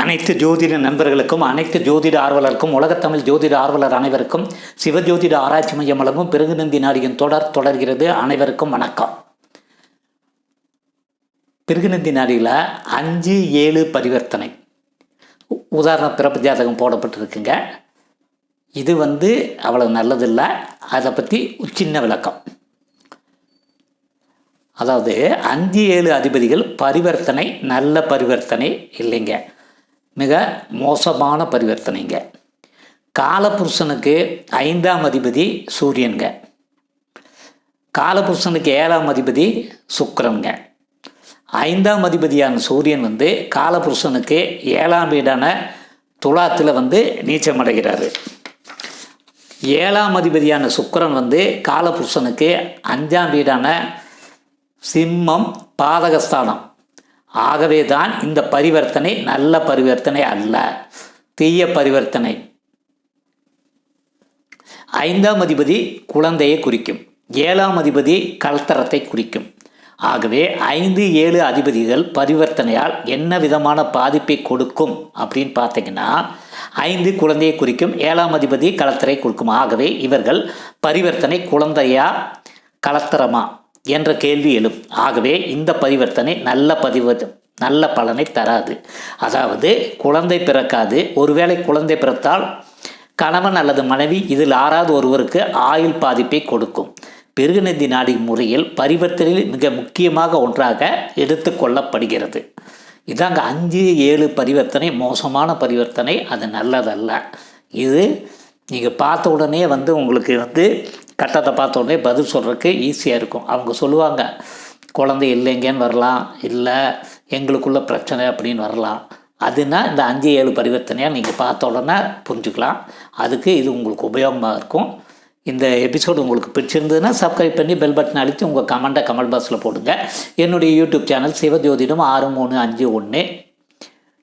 அனைத்து ஜோதிட நண்பர்களுக்கும் அனைத்து ஜோதிட ஆர்வலருக்கும் உலகத்தமிழ் ஜோதிட ஆர்வலர் அனைவருக்கும் சிவஜோதிட ஆராய்ச்சி மையம் வழங்கும் பிருகுநந்தி நாடியின் தொடர் தொடர்கிறது. அனைவருக்கும் வணக்கம். பிருகுநந்தி நாடியில் அஞ்சு ஏழு பரிவர்த்தனை. உதாரண பிறப்பு ஜாதகம் போடப்பட்டிருக்குங்க. இது வந்து அவ்வளவு நல்லதில்லை. அதை பற்றி சின்ன விளக்கம். அதாவது அஞ்சு ஏழு அதிபதிகள் பரிவர்த்தனை நல்ல பரிவர்த்தனை இல்லைங்க. மிக மோசமான பரிவர்த்தனைங்க. காலபுருஷனுக்கு ஐந்தாம் அதிபதி சூரியனுங்க. காலபுருஷனுக்கு ஏழாம் அதிபதி சுக்கிரனுங்க. ஐந்தாம் அதிபதியான சூரியன் வந்து காலபுருஷனுக்கு ஏழாம் வீடான துலாத்தில் வந்து நீச்சமடைகிறார். ஏழாம் அதிபதியான சுக்கரன் வந்து காலபுருஷனுக்கு அஞ்சாம் வீடான சிம்மம் பாதகஸ்தானம். ஆகவே தான் இந்த பரிவர்த்தனை நல்ல பரிவர்த்தனை அல்ல. தீய பரிவர்த்தனை. ஐந்தாம் அதிபதி குழந்தையை குறிக்கும். ஏழாம் அதிபதி கல்தரத்தை குறிக்கும். ஆகவே ஐந்து ஏழு அதிபதிகள் பரிவர்த்தனையால் என்ன விதமான பாதிப்பை கொடுக்கும் அப்படின்னு பார்த்தீங்கன்னா ஐந்து குழந்தையை குறிக்கும் ஏழாம் அதிபதி கலத்தரை கொடுக்கும். ஆகவே இவர்கள் பரிவர்த்தனை குழந்தையா கலத்தரமா? என்ற கேள்வி எழும். ஆகவே இந்த பரிவர்த்தனை நல்ல பதிவு நல்ல பலனை தராது. அதாவது குழந்தை பிறக்காது. ஒருவேளை குழந்தை பிறத்தால் கணவன் அல்லது மனைவி இதில் ஆறாவது ஒருவருக்கு ஆயுள் பாதிப்பை கொடுக்கும். பெருகுநந்தி நாடி முறையில் பரிவர்த்தனையில் மிக முக்கியமாக ஒன்றாக எடுத்துக்கொள்ளப்படுகிறது இதாங்க அஞ்சு ஏழு பரிவர்த்தனை மோசமான பரிவர்த்தனை. அது நல்லதல்ல. இது நீங்கள் பார்த்த உடனே வந்து உங்களுக்கு வந்து கட்டத்தை பார்த்தோன்னே பதில் சொல்கிறதுக்கு ஈஸியாக இருக்கும். அவங்க சொல்லுவாங்க குழந்தை இல்லைங்கன்னு வரலாம். இல்லை எங்களுக்குள்ள பிரச்சனை அப்படின்னு வரலாம். அதுனா இந்த அஞ்சு ஏழு பரிவர்த்தனையாக நீங்கள் பார்த்த உடனே புரிஞ்சுக்கலாம். அதுக்கு இது உங்களுக்கு உபயோகமாக இருக்கும். இந்த எபிசோடு உங்களுக்கு பிடிச்சிருந்ததுன்னா சப்ஸ்கிரைப் பண்ணி பெல் பட்டன் அழித்து உங்கள் கமெண்ட்டை கமெண்ட் பாக்ஸில் போடுங்க. என்னுடைய யூடியூப் சேனல் சிவஜோதிடம் ஆறு மூணு அஞ்சு ஒன்று.